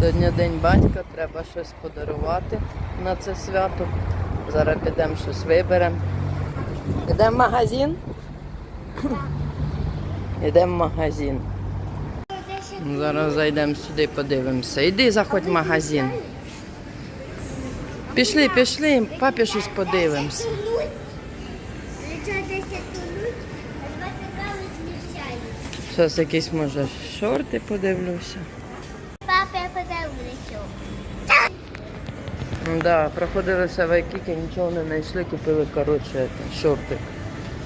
Сьогодні день батька, треба щось подарувати на це свято. Зараз підемо щось виберемо. Йдемо в магазин? Йдемо в магазин. Зараз зайдемо сюди, подивимося. Іди заходь в магазин. Пішли, пішли, папі щось подивимося. Зараз якісь може шорти подивлюся. Да, проходилися в Айкіки, нічого не знайшли, купили коротше це, шорти.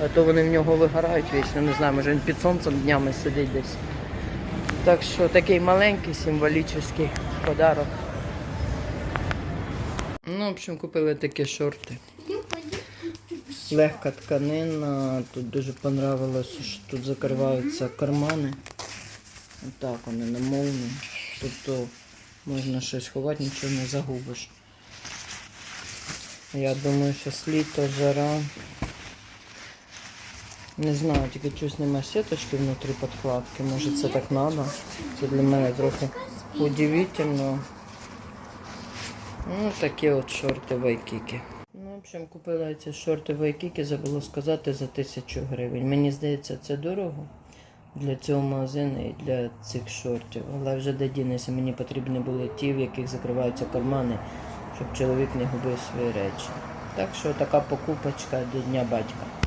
А то вони в нього вигорають вічно, не знаю, може він під сонцем днями сидить десь. Так що такий маленький символічний подарок. Ну, в общем, купили такі шорти. Легка тканина, тут дуже понравилось, що тут закриваються кармани. Отак вони намовлені. Тобто можна щось ховати, нічого не загубиш. Я думаю, що літо, жара. Не знаю, тільки щось нема сіточки внутрі подкладки. Може це так треба. Це для мене трохи удивительно. Ну, такі от шорти вайкіки. Ну, в общем, купила ці шорти вайкіки, забула сказати, за тисячу гривень. Мені здається, це дорого для цього магазину і для цих шортів. Але вже де дінеться, мені потрібні були ті, в яких закриваються кармани, щоб чоловік не губив свої речі. Так що така покупочка до Дня батька.